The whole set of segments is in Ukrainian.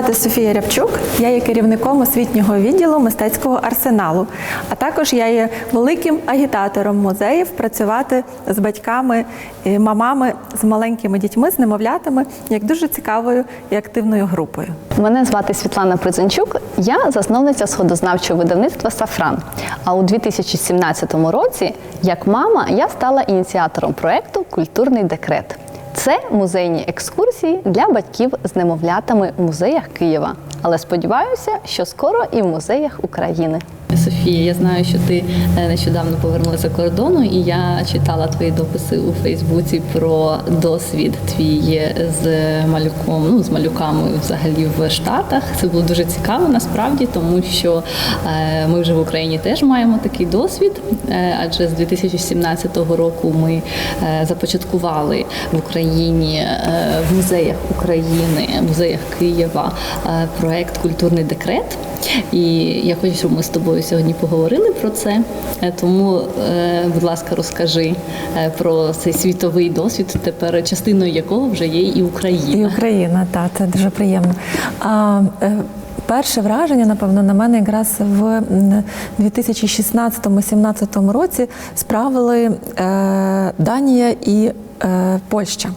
звати Софія Рябчук. Я є керівником освітнього відділу мистецького арсеналу. А також я є великим агітатором музеїв працювати з батьками, мамами з маленькими дітьми, з немовлятами, як дуже цікавою і активною групою. Мене звати Світлана Призанчук. Я засновниця сходознавчого видавництва Сафран. А у 2017 році, як мама, я стала ініціатором проекту Культурний декрет. Це музейні екскурсії для батьків з немовлятами у музеях Києва. Але сподіваюся, що скоро і в музеях України. Софія, я знаю, що ти е, нещодавно повернулася за кордону, і я читала твої дописи у Фейсбуці про досвід твій з малюком, ну з малюками взагалі в Штатах. Це було дуже цікаво насправді, тому що е, ми вже в Україні теж маємо такий досвід, е, адже з 2017 року ми започаткували в Україні в музеях України, в музеях Києва проект Культурний декрет. І я хочу, щоб ми з тобою сьогодні поговорили про це. Е, Тому, е, будь ласка, розкажи е, про цей світовий досвід, тепер частиною якого вже є і І Україна. Україна, так, це дуже приємно. А, перше враження, напевно, на мене якраз в м, 2016-2017 році справили Данія і Польща.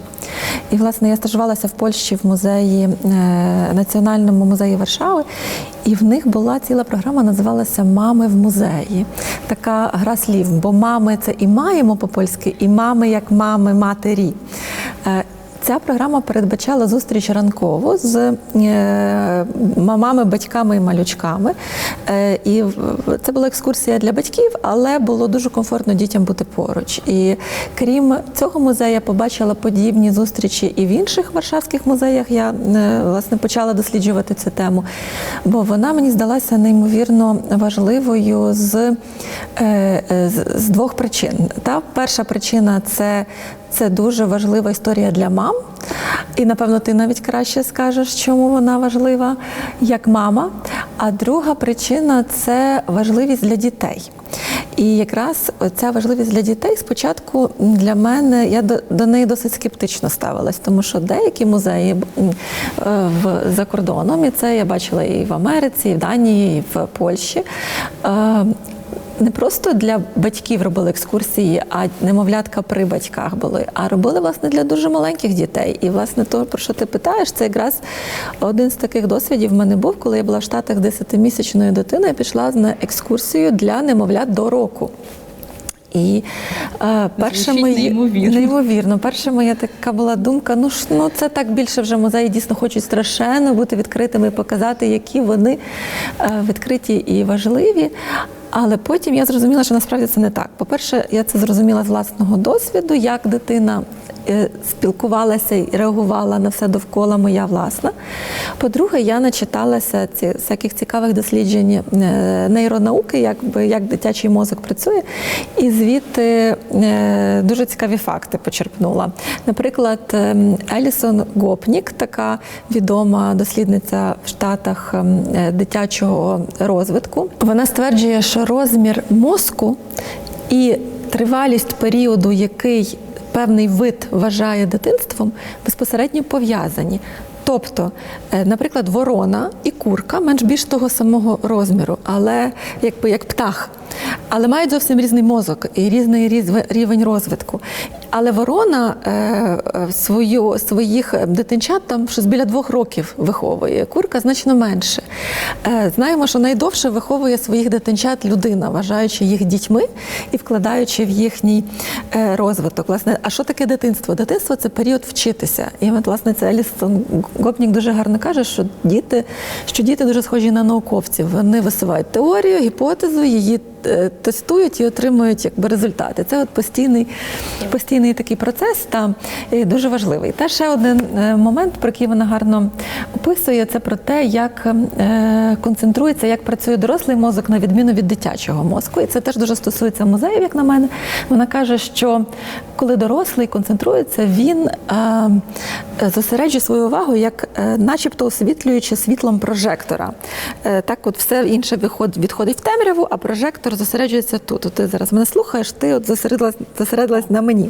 І, власне, я стажувалася в Польщі в музеї, е, Національному музеї Варшави, і в них була ціла програма, називалася Мами в музеї. Така гра слів, бо мами це і маємо по-польськи, і мами як мами, матері. Ця програма передбачала зустріч ранкову з е, мамами, батьками і малючками. Е, І це була екскурсія для батьків, але було дуже комфортно дітям бути поруч. І крім цього музею, я побачила подібні зустрічі і в інших варшавських музеях. Я е, власне почала досліджувати цю тему, бо вона мені здалася неймовірно важливою з, з двох причин. Та перша причина це це дуже важлива історія для мам. І напевно ти навіть краще скажеш, чому вона важлива як мама. А друга причина це важливість для дітей. І якраз ця важливість для дітей спочатку для мене я до, до неї досить скептично ставилась, тому що деякі музеї е, в за кордоном, і це я бачила і в Америці, і в Данії, і в Польщі. Не просто для батьків робили екскурсії, а немовлятка при батьках були, а робили власне для дуже маленьких дітей. І власне то, про що ти питаєш, це якраз один з таких досвідів в мене був, коли я була в Штатах 10-місячною дитиною, пішла на екскурсію для немовлят до року. І е, перша моя неймовірно. неймовірно. Перша моя така була думка: ну ж ну це так більше вже музеї дійсно хочуть страшенно бути відкритими і показати, які вони е, відкриті і важливі. Але потім я зрозуміла, що насправді це не так. По-перше, я це зрозуміла з власного досвіду, як дитина спілкувалася і реагувала на все довкола моя власна. По-друге, я начиталася ці всяких цікавих досліджень е, нейронауки, якби як дитячий мозок працює, і звідти е, дуже цікаві факти почерпнула. Наприклад, Елісон Гопнік, така відома дослідниця в Штатах е, дитячого розвитку, вона стверджує, що розмір мозку і тривалість періоду, який певний вид вважає дитинством, безпосередньо пов'язані. Тобто, е, наприклад, ворона і курка менш більш того самого розміру, але якби як птах, але мають зовсім різний мозок і різний різ- рівень розвитку. Але ворона е, свою, своїх дитинчат там щось біля двох років виховує. Курка значно менше. Е, знаємо, що найдовше виховує своїх дитинчат людина, вважаючи їх дітьми і вкладаючи в їхній е, розвиток. Власне, а що таке дитинство? Дитинство це період вчитися. І власне, це Елісон Гопнік дуже гарно каже, що діти, що діти дуже схожі на науковців. Вони висувають теорію, гіпотезу, її тестують і отримують якби результати. Це от постійний, постійний такий процес та дуже важливий. Та ще один е, момент, про який вона гарно описує, це про те, як е, концентрується, як працює дорослий мозок на відміну від дитячого мозку. І це теж дуже стосується музеїв, як на мене. Вона каже, що коли дорослий концентрується, він е, е, зосереджує свою увагу, як е, начебто освітлюючи світлом прожектора. Е, Так, от все інше відходить в темряву, а прожектор зосереджується тут. От ти зараз мене слухаєш, ти от зосередилась, зосередилась на мені.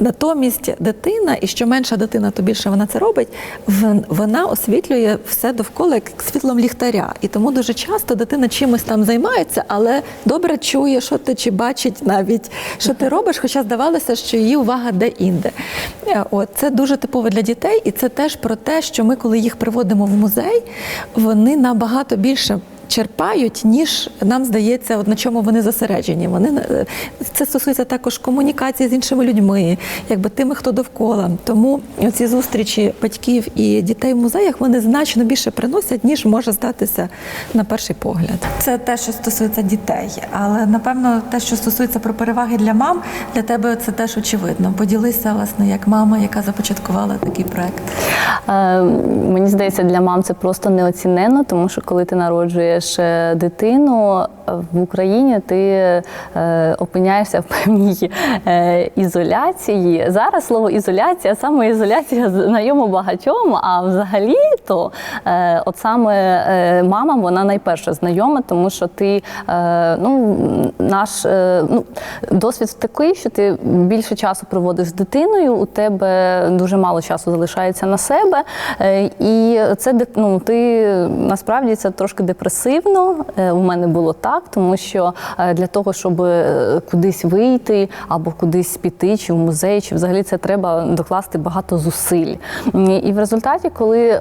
Натомість дитина, і що менша дитина, то більше вона це робить, вона освітлює все довкола як світлом ліхтаря. І тому дуже часто дитина чимось там займається, але добре чує, що ти чи бачить навіть, що ти робиш, хоча здавалося, що її увага де-інде. Е, От це дуже типово для дітей, і це теж про те, що ми, коли їх приводимо в музей, вони набагато більше. Черпають, ніж нам здається, от на чому вони зосереджені. Вони е, це стосується також комунікації з іншими людьми, якби тими, хто довкола. Тому ці зустрічі батьків і дітей в музеях вони значно більше приносять, ніж може здатися на перший погляд. Це те, що стосується дітей, але напевно те, що стосується про переваги для мам, для тебе це теж очевидно. Поділися власне як мама, яка започаткувала такий проект. Е, Мені здається, для мам це просто неоціненно, тому що коли ти народжуєш е, дитину в Україні, ти е, опиняєшся в певній е, ізоляції. Зараз слово ізоляція, самоізоляція знайомо багатьом. А взагалі-то, е, от саме мамам вона найперше знайома, тому що ти ну, наш ну, досвід такий, що ти більше часу проводиш з дитиною, у тебе дуже мало часу залишається на себе. І це ну, ти насправді це трошки депресивно. Е, У мене було так, тому що е, для того, щоб е, кудись вийти або кудись піти, чи в музей, чи взагалі це треба докласти багато зусиль. І в результаті, коли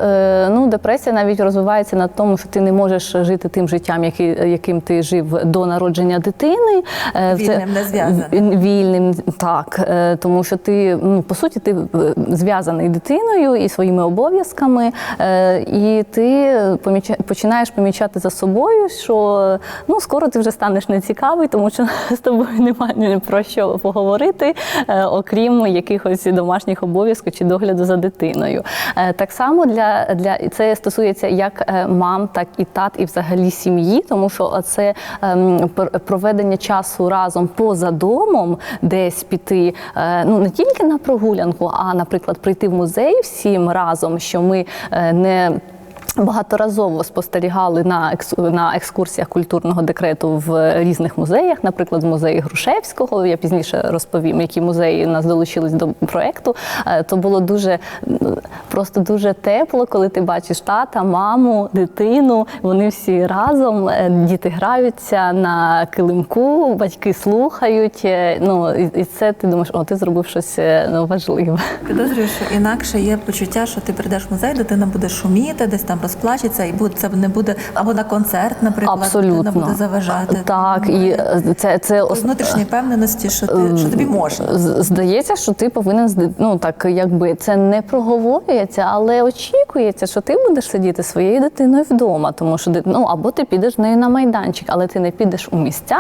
ну, депресія навіть розвивається на тому, що ти не можеш жити тим життям, яким ти жив до народження дитини, Вільним, не зв'язаним. вільним, так тому що ти ну по суті ти зв'язаний дитиною і своїми обов'язками, і ти поміча- починаєш помічати за собою, що ну скоро ти вже станеш нецікавий, тому що з тобою немає про що поговорити, е, окрім якихось домашніх обов'язків чи догляду за дитиною. Е, Так само для, для це стосується як е, мам, так і тат, і взагалі сім'ї, тому що це ем, проведення часу разом поза домом, десь піти, ну не тільки на прогулянку, а наприклад, прийти в музей всім разом, що ми не Багаторазово спостерігали на екс- на екскурсіях культурного декрету в різних музеях, наприклад, в музеї Грушевського. Я пізніше розповім, які музеї нас долучились до проекту. Е, То було дуже просто дуже тепло, коли ти бачиш тата, маму, дитину. Вони всі разом, е, діти граються на килимку, батьки слухають. е, Ну і це ти думаєш, о, ти зробив щось ну, важливе. Підозрюю, що інакше є почуття, що ти прийдеш в музей, дитина буде шуміти, десь там розплачеться, і буде це не буде або на концерт, наприклад, Абсолютно дитина буде заважати. Так, і е, це, це внутрішньої впевненості, що ти що тобі можна. Здається, що ти повинен ну так, якби це не проговорюється, але очікується, що ти будеш сидіти своєю дитиною вдома, тому що ну або ти підеш нею на майданчик, але ти не підеш у місця.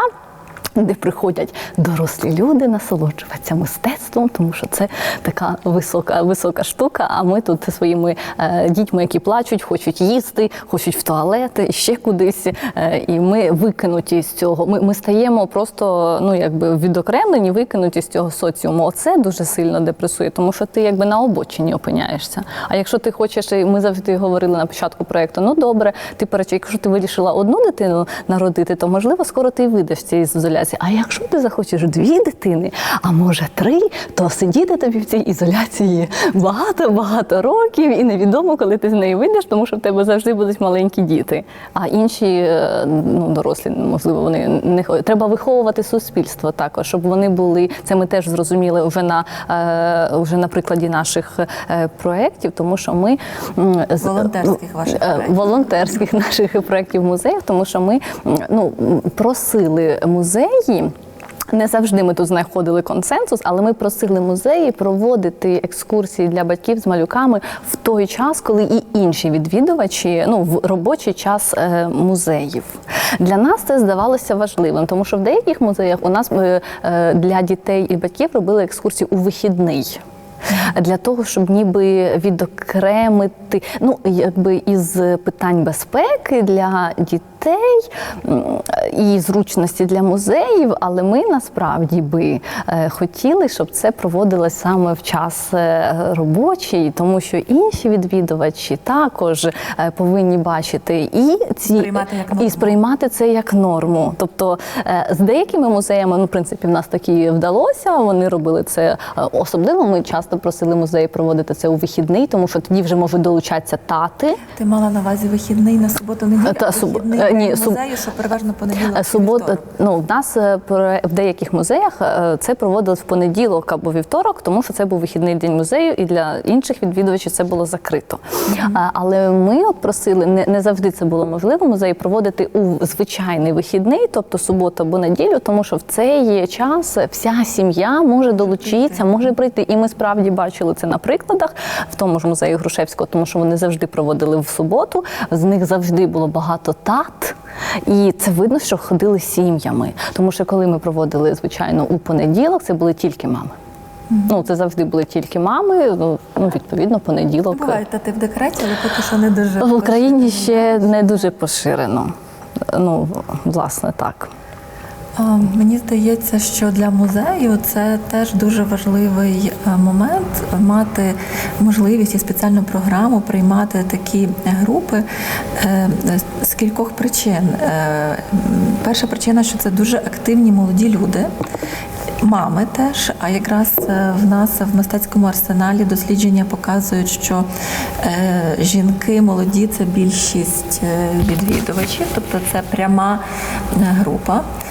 Де приходять дорослі люди насолоджуватися мистецтвом, тому що це така висока висока штука. А ми тут своїми е, дітьми, які плачуть, хочуть їсти, хочуть в туалет, і ще кудись. Е, і ми викинуті з цього. Ми, ми стаємо просто ну якби відокремлені, викинуті з цього соціуму. Оце дуже сильно депресує, тому що ти якби на обочині опиняєшся. А якщо ти хочеш, і ми завжди говорили на початку проекту, ну добре, ти перечі, якщо ти вирішила одну дитину народити, то можливо скоро ти вийдеш з цієї ізоляції. А якщо ти захочеш дві дитини, а може три, то сидіти тобі в цій ізоляції багато-багато років, і невідомо, коли ти з неї вийдеш, тому що в тебе завжди будуть маленькі діти. А інші е, ну, дорослі, можливо, вони не треба виховувати суспільство також, щоб вони були. Це ми теж зрозуміли вже на е, вже на прикладі наших е, проєктів, тому що ми Волонтерських ваших проєктів. волонтерських наших проєктів в музеях, тому що ми ну, просили музеї. Не завжди ми тут знаходили консенсус, але ми просили музеї проводити екскурсії для батьків з малюками в той час, коли і інші відвідувачі ну в робочий час е, музеїв. Для нас це здавалося важливим, тому що в деяких музеях у нас е, е, для дітей і батьків робили екскурсії у вихідний. Для того, щоб ніби відокремити, ну якби із питань безпеки для дітей дітей і зручності для музеїв, але ми насправді би е, хотіли, щоб це проводилось саме в час е, робочий, тому що інші відвідувачі також е, повинні бачити і ці Сприймати як норму. і сприймати це як норму. Тобто з деякими музеями, ну, в принципі, в нас такі вдалося. Вони робили це особливо. Ми часто просили музеї проводити це у вихідний, тому що тоді вже можуть долучатися тати. Ти мала на увазі вихідний на суботу неділю? Та, вихідний е, ні, суб- музею, що переважно понеділок. Е, Субот, ну в нас е, в деяких музеях е, це проводилось в понеділок або вівторок, тому що це був вихідний день музею, і для інших відвідувачів це було закрито. А, Але ми от просили не, не завжди це було можливо музеї проводити у звичайний вихідний, тобто суботу або неділю, тому що в цей час вся сім'я може долучитися, може прийти. І ми справді бачили це на прикладах в тому ж музеї Грушевського, тому що вони завжди проводили в суботу. З них завжди було багато тат. І це видно, що ходили сім'ями. Тому що коли ми проводили, звичайно, у понеділок, це були тільки мами. Ну, це завжди були тільки мами. Ну, ну, відповідно, понеділок. Буває, та ти в декреті, але поки що не дуже. В Україні ще не дуже поширено. Ну, власне, так. А, Мені здається, що для музею це теж дуже важливий е, момент мати можливість і спеціальну програму приймати такі групи е, з кількох причин. Е, Перша причина, що це дуже активні молоді люди. Мами теж, а якраз е, в нас в мистецькому арсеналі дослідження показують, що е, жінки молоді це більшість е, відвідувачів, тобто це пряма е, група е,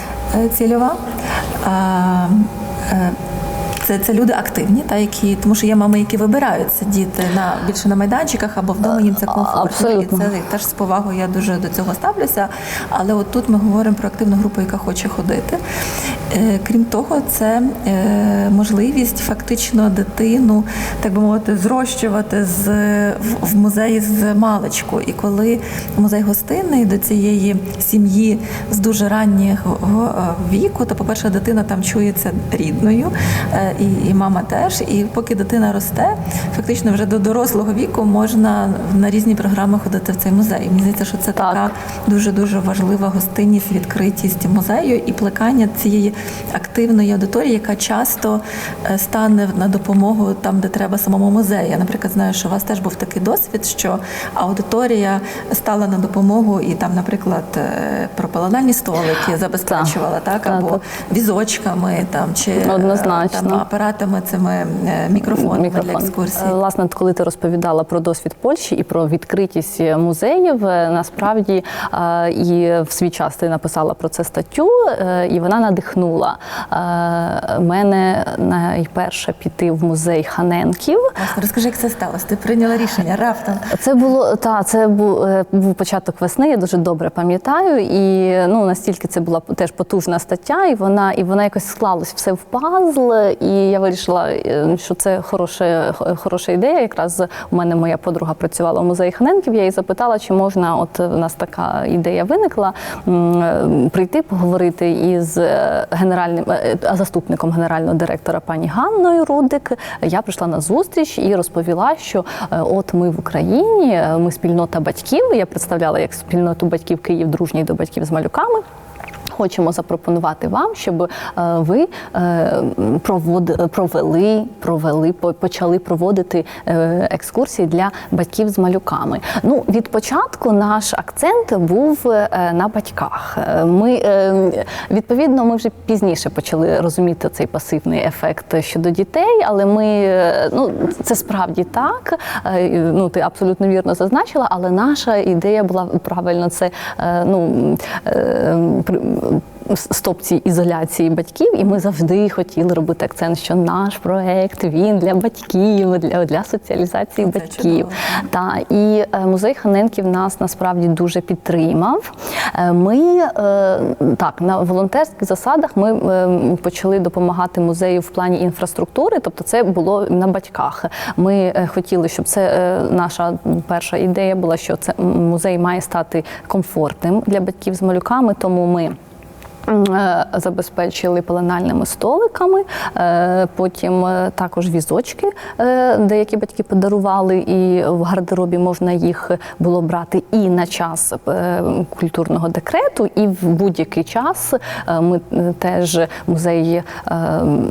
цільова. Це, це люди активні, та які тому, що є мами, які вибирають сидіти на більше на майданчиках або вдома їм це комфортно. І це теж з повагою я дуже до цього ставлюся. Але от тут ми говоримо про активну групу, яка хоче ходити. Е, Крім того, це е, можливість фактично дитину, так би мовити, зрощувати з в- музеї з маличку. І коли музей гостинний до цієї сім'ї з дуже раннього е, віку, то, по-перше, дитина там чується рідною, і, і мама теж. І поки дитина росте, фактично вже до дорослого віку можна на різні програми ходити в цей музей. Мені здається, що це Так. така дуже дуже важлива гостинність, відкритість музею і плекання цієї активної аудиторії, яка часто е, стане на допомогу там, де треба самому музею. Я, наприклад, знаю, що у вас теж був такий досвід, що аудиторія стала на допомогу і там, наприклад, е, столики забезпечувала, так, Так, або так. візочками там чи е, Однозначно. там, апаратами цими е, мікрофонами для екскурсії. Е, Власне, коли ти розповідала про досвід Польщі і про відкритість музеїв, е, насправді е, і в свій час ти написала про це статтю, і вона надихнула мене найперше піти в музей Ханенків. Власне, розкажи, як це сталося? Ти прийняла рішення раптом. Це було та це був, був початок весни. Я дуже добре пам'ятаю. І ну настільки це була теж потужна стаття, і вона і вона якось склалась все в пазл. І я вирішила, е, що це хороша, хороша ідея. Якраз у мене моя подруга працювала в музеї Ханенків. Я її запитала, чи можна, от у нас така ідея виникла, е, прийти поговорити із е, генеральним е, е, заступником генерального директора пані Ганною Рудик. Я прийшла на зустріч і розповіла, що е, от ми в Україні, е, ми спільнота батьків. Я представляла як спільноту батьків Київ дружній до батьків з малюками. Хочемо запропонувати вам, щоб е, ви е, провод- провели, провели, почали проводити е, екскурсії для батьків з малюками. Ну, від початку наш акцент був на батьках. Ми відповідно ми вже пізніше почали розуміти цей пасивний ефект щодо дітей, але ми ну це справді так. Ну ти абсолютно вірно зазначила, але наша ідея була правильно це ну при- стоп цій ізоляції батьків, і ми завжди хотіли робити акцент, що наш проект він для батьків, для, для соціалізації Це батьків. Та і е, музей Ханенків нас насправді дуже підтримав. Е, Ми е, так на волонтерських засадах ми почали допомагати музею в плані інфраструктури, тобто це було на батьках. Ми хотіли, щоб це наша перша ідея була, що це музей має стати комфортним для батьків з малюками, тому ми. Е, забезпечили пеленальними столиками, е, потім е, також візочки, деякі батьки подарували, і в гардеробі можна їх було брати і на час культурного декрету, і в будь-який час. Ми теж музей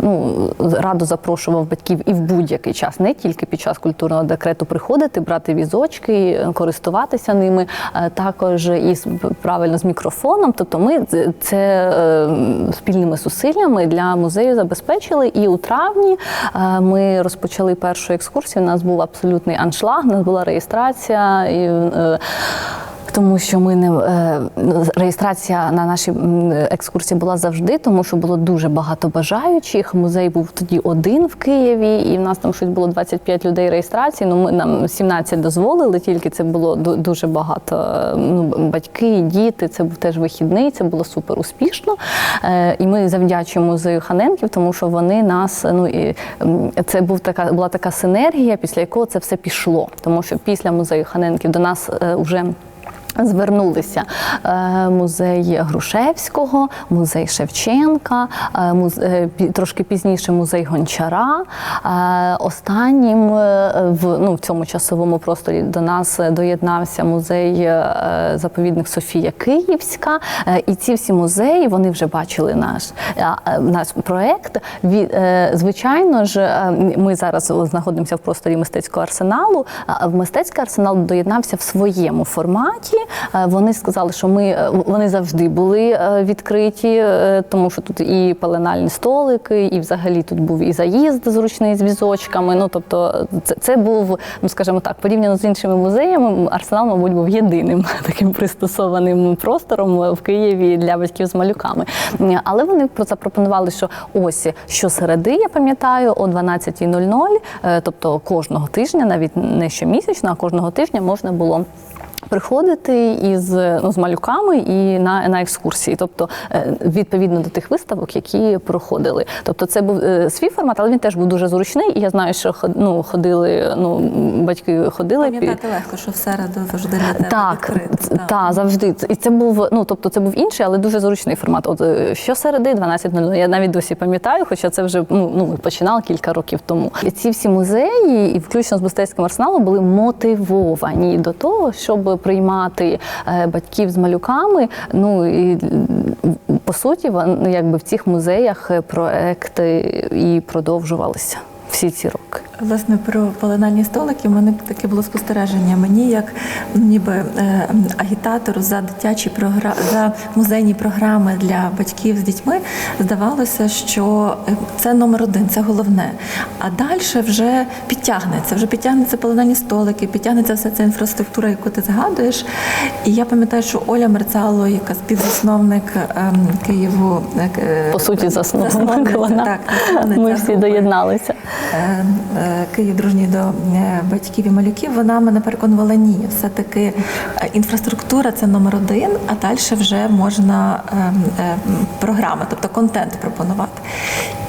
ну, радо запрошував батьків і в будь-який час, не тільки під час культурного декрету приходити, брати візочки, користуватися ними, також і правильно з мікрофоном. Тобто ми це спільними зусиллями для музею забезпечили. І у травні е, ми розпочали першу екскурсію. У нас був абсолютний аншлаг, у нас була реєстрація. І, е, тому що ми не е, реєстрація на нашій екскурсії була завжди, тому що було дуже багато бажаючих. Музей був тоді один в Києві, і в нас там щось було 25 людей реєстрації. Ну ми нам 17 дозволили, тільки це було дуже багато. е, Ну, батьки, діти. Це був теж вихідний. Це було супер успішно. Е, І ми завдячуємо музею Ханенків, тому що вони нас ну і це був така була така синергія, після якого це все пішло. Тому що після музею Ханенків до нас вже Звернулися е, музей Грушевського, музей Шевченка, е, е, трошки пізніше музей Гончара. Останнім в, ну, в цьому часовому просторі до нас доєднався музей заповідник Софія Київська. І ці всі музеї вони вже бачили наш, наш проект. Звичайно ж, ми зараз знаходимося в просторі мистецького арсеналу. В мистецький арсенал доєднався в своєму форматі. Е, Вони сказали, що ми е, вони завжди були е, відкриті, тому що тут і пеленальні столики, і взагалі тут був і заїзд зручний з візочками. Ну тобто, це, це був, ну скажімо так, порівняно з іншими музеями, арсенал, мабуть, був єдиним таким пристосованим простором в Києві для батьків з малюками. Але вони про- запропонували, що ось щосереди, я пам'ятаю, о 12.00, е, тобто кожного тижня, навіть не щомісячно, а кожного тижня можна було. Приходити із ну, з малюками і на, на екскурсії, тобто е, відповідно до тих виставок, які проходили. Тобто, це був е, свій формат, але він теж був дуже зручний. І я знаю, що ну, ходили, ну батьки ходили Пам'ятати легко, що в середу завжди для тебе так, відкрито. ц- та, завжди. І це був, ну тобто це був інший, але дуже зручний формат. От е, щосереди 12.00. Я навіть досі пам'ятаю, хоча це вже ну, ну ми починали кілька років тому. І ці всі музеї, і включно з мистецьким арсеналом, були мотивовані до того, щоб приймати е, батьків з малюками. Ну і по суті, вон- якби в цих музеях е, проекти і продовжувалися всі ці роки. Власне, про пеленальні столики в мене таке було спостереження. Мені як ніби е, агітатору за дитячі програ... за музейні програми для батьків з дітьми здавалося, що е, це номер один, це головне. А далі вже підтягнеться, вже підтягнеться пеленальні столики, підтягнеться вся ця інфраструктура, яку ти згадуєш. І я пам'ятаю, що Оля Мерцало, яка співзасновник ем, Києву, е, По суті, засновник засновниця, вона. так, Ми всі доєдналися. Е, е, Київ дружній до е, батьків і малюків, вона мене переконувала ні. Все-таки інфраструктура це номер один, а далі вже можна програми, тобто контент пропонувати.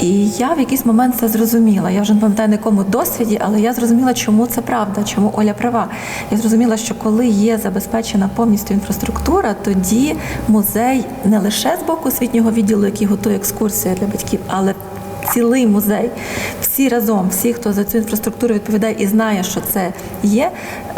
І я в якийсь момент це зрозуміла. Я вже не пам'ятаю на якому досвіді, але я зрозуміла, чому це правда, чому Оля права. Я зрозуміла, що коли є забезпечена повністю інфраструктура, тоді музей не лише з боку освітнього відділу, який готує екскурсії для батьків, але цілий музей, всі разом, всі, хто за цю інфраструктуру відповідає і знає, що це є,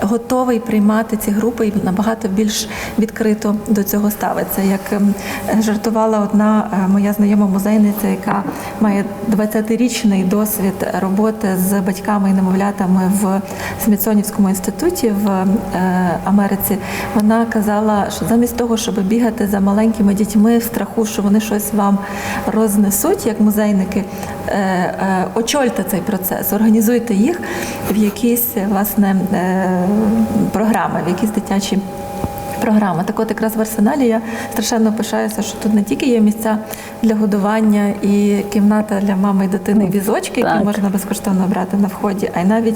готовий приймати ці групи і набагато більш відкрито до цього ставиться. Як ем, жартувала одна е, моя знайома музейниця, яка має 20-річний досвід роботи з батьками і немовлятами в Смітсонівському інституті в е, Америці, вона казала, що замість того, щоб бігати за маленькими дітьми в страху, що вони щось вам рознесуть, як музейники, е, очольте цей процес, організуйте їх в якісь власне програми, в якісь дитячі. Програми. Так от якраз в арсеналі я страшенно пишаюся, що тут не тільки є місця для годування і кімната для мами і дитини, візочки, які Так. можна безкоштовно брати на вході, а й навіть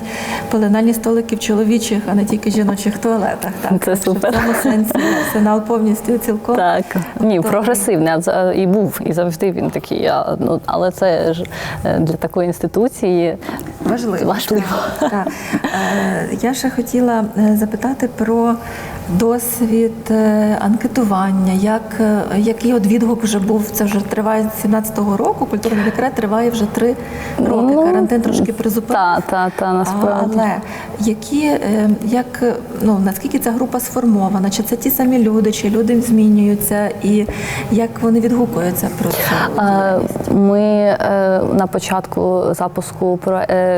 пеленальні столики в чоловічих, а не тільки жіночих туалетах. Так, Це Так супер. В цьому сенсі арсенал повністю цілком. Так, ні, прогресивний а і був, і завжди він такий. а, Ну, але це ж е, для такої інституції Важливо. Важливо. Так. Е, Я ще хотіла е, запитати про досвід е, анкетування. Як, е, який от відгук вже був? Це вже триває з 17-го року. Культурний декрет триває вже три роки. Ну, Карантин трошки призупинив. Та, та, та, насправді. Але які, е, як, ну, наскільки ця група сформована? Чи це ті самі люди, чи люди змінюються, і як вони відгукуються про цю Е. Ми на початку запуску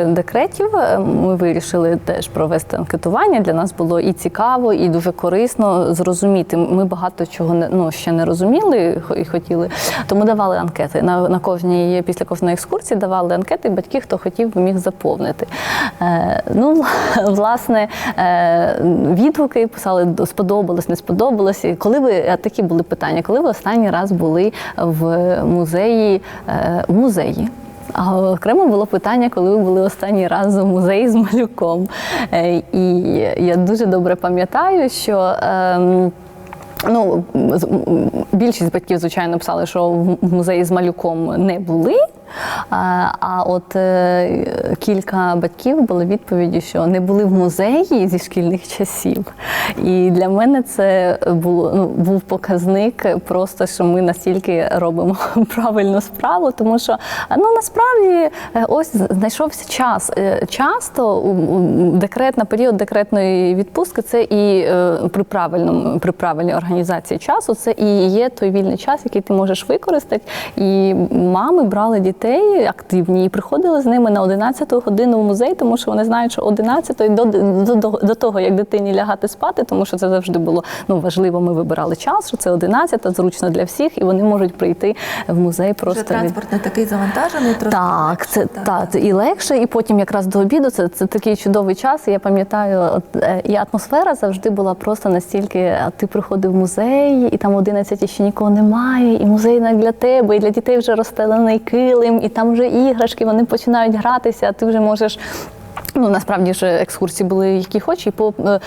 декретів ми вирішили теж провести анкетування. Для нас було і цікаво, і дуже корисно зрозуміти. Ми багато чого не ну ще не розуміли і хотіли. Тому давали анкети. На, на кожній після кожної екскурсії давали анкети. Батьки, хто хотів, міг заповнити. Е, ну власне е, відгуки писали сподобалось, не сподобалось. Коли ви такі були питання, коли ви останній раз були в музеї е, музеї? А окремо було питання, коли ви були останній раз у музеї з малюком. Е, І я дуже добре пам'ятаю, що. ем, Ну, більшість батьків, звичайно, писали, що в в музеї з малюком не були. А, от е, кілька батьків були відповіді, що не були в музеї зі шкільних часів. І для мене це було ну, був показник просто, що ми настільки робимо правильну справу, тому що ну насправді е, ось знайшовся час. Е, Часто декрет на період декретної відпустки це і при правильному при правильній організації часу, це і є той вільний час, який ти можеш використати. І мами брали дітей активні і приходили з ними на 11 годину в музей, тому що вони знають, що 11 до, до, до, до того, як дитині лягати спати, тому що це завжди було ну важливо. Ми вибирали час, що це 11, зручно для всіх, і вони можуть прийти в музей просто від- транспорт не такий завантажений, трошки так, це та, це і легше, і потім якраз до обіду це, це такий чудовий час. І я пам'ятаю, е, і атмосфера завжди була просто настільки. Ти приходив в музей, і там 11 ще нікого немає, і музей для тебе, і для дітей вже розстелений килим, і там вже іграшки, вони починають гратися, ти вже можеш. Ну, насправді ж екскурсії були які хоч, і по е, е,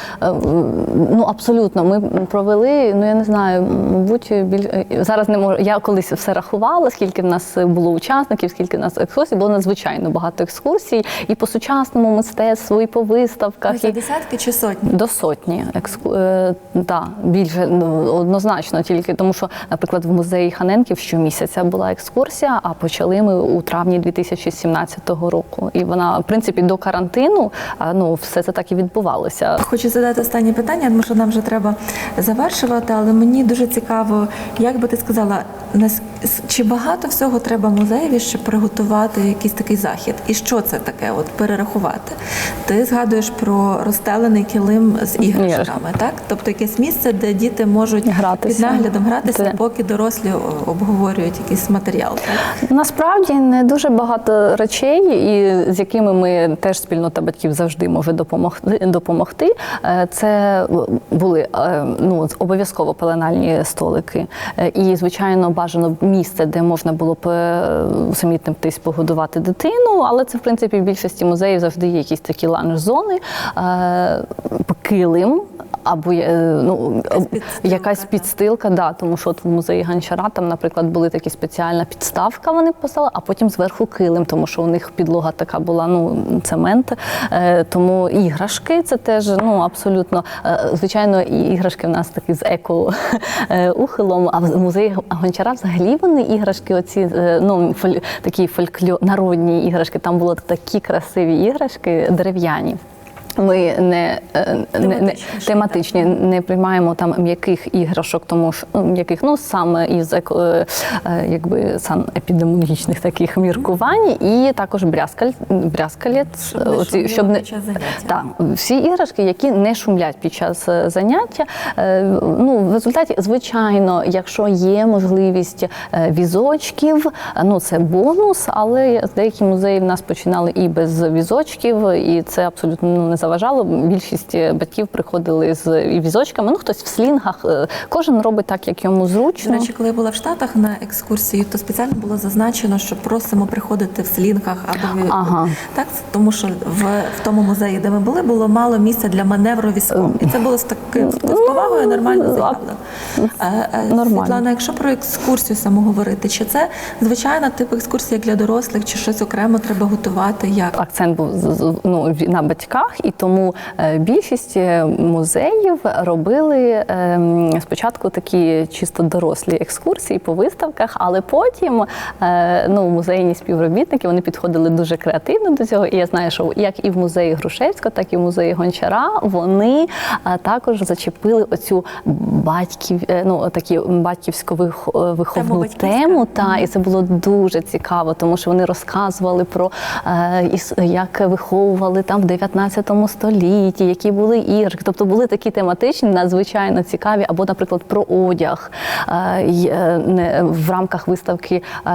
ну абсолютно. Ми провели. Ну я не знаю, мабуть, біль е, зараз не можу. Я колись все рахувала, скільки в нас було учасників, скільки в нас екскурсій. Було надзвичайно багато екскурсій і по сучасному мистецтву, і по виставках. Це І... десятки чи сотні? До сотні екску... е, да, більше ну, однозначно, тільки тому, що, наприклад, в музеї Ханенків щомісяця була екскурсія, а почали ми у травні 2017 року. І вона, в принципі, до карантину а, ну, все це так і відбувалося. Хочу задати останнє питання, тому що нам вже треба завершувати, але мені дуже цікаво, як би ти сказала, чи багато всього треба музеєві, щоб приготувати якийсь такий захід? І що це таке? От перерахувати? Ти згадуєш про розстелений килим з іграшками, так? Тобто якесь місце, де діти можуть Гратися. під наглядом гратися, Це- поки дорослі обговорюють якийсь матеріал. Так? Насправді не дуже багато речей, і з якими ми теж спільнота батьків завжди може допомогти. допомогти. Е, Це були е, ну обов'язково пеленальні столики, Е, і звичайно бажано місце, де можна було б усамітнитись, погодувати дитину. Але це в принципі в більшості музеїв завжди є якісь такі ланж-зони, килим. Або є, е, ну, Якась підстилка, якась підстилка, да, тому що от в музеї Ганчара там, наприклад, були такі спеціальна підставка, вони писали, а потім зверху килим, тому що у них підлога така була, ну цемент. Е, тому іграшки це теж ну абсолютно е, звичайно, і іграшки в нас такі з еко е, ухилом. А в музеї Гончара взагалі вони іграшки, оці е, ну фоль, такі фолькло народні іграшки. Там були такі красиві іграшки дерев'яні. Ми не, е, не, не тематичні, не приймаємо там м'яких іграшок, тому що ну, м'яких ну саме із е, е, якби таких міркувань, і також брязкаль, брязкалець, Щоб щоб не під час заняття. так, всі іграшки, які не шумлять під час заняття. Ну, в результаті, звичайно, якщо є можливість візочків, ну це бонус, але деякі музеї в нас починали і без візочків, і це абсолютно ну, не заважало. Більшість е, батьків приходили з візочками. Ну хтось в слінгах. е, Кожен робить так, як йому До зручно. речі, коли я була в Штатах на екскурсії, то спеціально було зазначено, що просимо приходити в слінгах або Ага. так, тому що в, в тому музеї, де ми були, було мало місця для маневру візком. І це було з таким з повагою нормально заявлено. Е, Нормально. Світлана, якщо про екскурсію саму говорити, чи це звичайна тип екскурсії для дорослих, чи щось окремо треба готувати? Як? Акцент був ну, на батьках, і тому е, більшість е, музеїв робили ем, спочатку такі чисто дорослі екскурсії по виставках, але потім е, ну, музейні співробітники вони підходили дуже креативно до цього. І я знаю, що як і в музеї Грушевського, так і в музеї Гончара вони також зачепили оцю батьків, ну такі батьківсько вих- виховну тему. Та і це було дуже цікаво, тому що вони розказували про як виховували там в 19 столітті, які були іграшки. Тобто були такі тематичні, надзвичайно цікаві, або, наприклад, про одяг. Е, е, в рамках виставки е,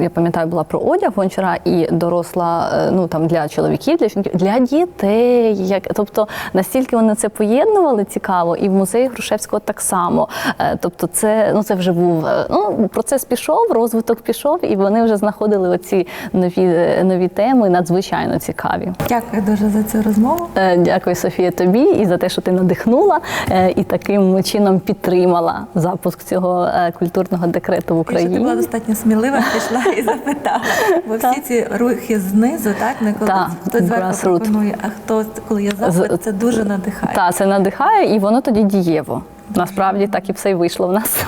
я пам'ятаю, була про одяг гончара і доросла, ну там для чоловіків, для жінків, для дітей. Як тобто настільки вони це поєднували цікаво, і в музеї Грушевського так само. Тобто, це ну це вже був ну процес пішов, розвиток пішов, і вони вже знаходили оці нові нові теми, надзвичайно цікаві. Дякую дуже за цю розмову. Е, Дякую, Софія, тобі і за те, що ти надихнула е, і таким чином підтримала запуск цього е, культурного декрету в І що ти була достатньо смілива, пішла і запитала. Бо всі ці рухи знизу, так не коли хтось зверху пропонує, а хто коли є запит, це дуже надихає. Та це надихає, і воно тоді дієво. Насправді так і все й вийшло в нас.